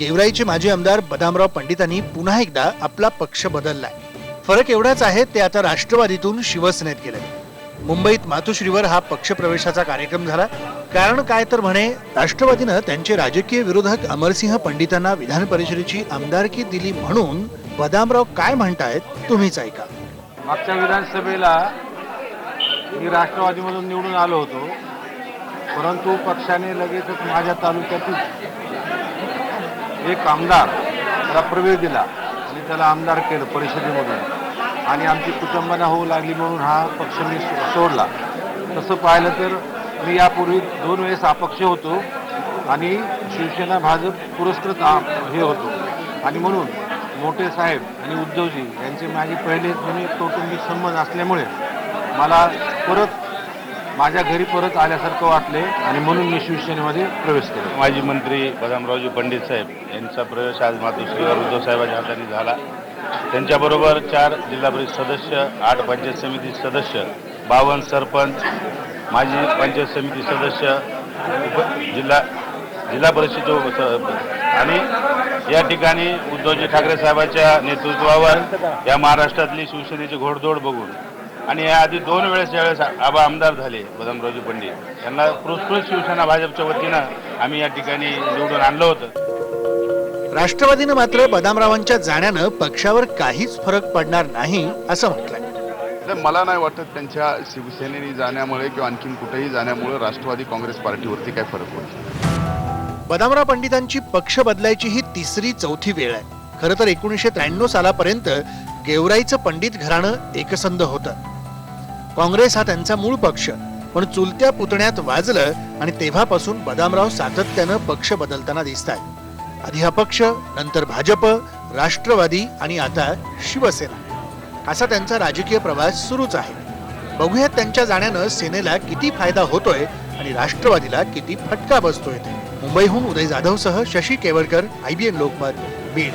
गेवराईचे माजी आमदार बदामराव पंडितांनी पुन्हा एकदा आपला पक्ष बदललाय. फरक एवढाच आहे ते आता राष्ट्रवादीतून शिवसेनेत गेले मुंबईत मातोश्रीवर हा पक्षप्रवेशाचा कार्यक्रम झाला. कारण काय तर म्हणे राष्ट्रवादीनं त्यांचे राजकीय विरोधक अमरसिंह पंडितांना विधान परिषदेची आमदारकी दिली म्हणून बदामराव काय म्हणतायत तुम्हीच ऐका. मागच्या विधानसभेला मी राष्ट्रवादीमधून निवडून आलो होतो. परंतु पक्षाने लगेचच माझ्या तालुक्यातील एक आमदार त्याला प्रवेश दिला आणि त्याला आमदार केलं परिषदेमधून. आणि आमची कुटुंबांना होऊ लागली म्हणून हा पक्ष मी सो- सोडला. तसं पाहिलं तर मी यापूर्वी दोन वेळेस अपक्ष होतो आणि शिवसेना भाजप पुरस्कृत हे होतो. आणि म्हणून मोठे साहेब आणि उद्धवजी यांचे माझे पहिले म्हणजे कौटुंबिक संबंध असल्यामुळे मला परत माझ्या घरी परत आल्यासारखं वाटले आणि म्हणून मी शिवसेनेमध्ये प्रवेश केला. माजी मंत्री बदामरावजी पंडित साहेब यांचा प्रवेश आज मातोश्रीवर उद्धव साहेबांच्या हाताने झाला. त्यांच्याबरोबर चार जिल्हा परिषद सदस्य आठ पंचायत समिती सदस्य बावन्न सरपंच माजी पंचायत समिती सदस्य जिल्हा जिल्हा परिषदेचे आणि या ठिकाणी उद्धवजी ठाकरे साहेबांच्या नेतृत्वावर या महाराष्ट्रातली शिवसेनेची घोडदौड बघून आणि याआधी दोन वेळेस ज्यावेळेस आबा आमदार झाले बदामरावजी पंडित यांना पुरस्कृत शिवसेना भाजपच्या वतीनं आम्ही या ठिकाणी निवडून आणलं होतं. राष्ट्रवादीनं मात्र बदामरावांच्या जाण्यानं पक्षावर काहीच फरक पडणार नाही असं म्हटलंय. तर मला नाही वाटत त्यांच्या शिवसेनेने जाण्यामुळे किंवा आणखीन कुठेही जाण्यामुळे राष्ट्रवादी काँग्रेस पार्टीवरती काय फरक होईल बदामराव पंडितांची पक्ष बदलायची ही तिसरी चौथी वेळ आहे. खरं तर एकोणीसशे त्र्याण्णव सालापर्यंत गेवराईचं पंडित घराणं एकसंध होतं. काँग्रेस हा त्यांचा मूळ पक्ष. पण चुलत्या पुतण्यात वाजलं आणि तेव्हापासून बदामराव सातत्यानं पक्ष बदलताना दिसत आहेत आधी हा पक्ष नंतर भाजप राष्ट्रवादी आणि आता शिवसेना. असा त्यांचा राजकीय प्रवास सुरूच आहे. बघूयात त्यांच्या जाण्यानं सेनेला किती फायदा होतोय आणि राष्ट्रवादीला किती फटका बसतोय ते. मुंबईहून उदय जाधवसह शशी केवळकर आयबीएन लोकमत बीड.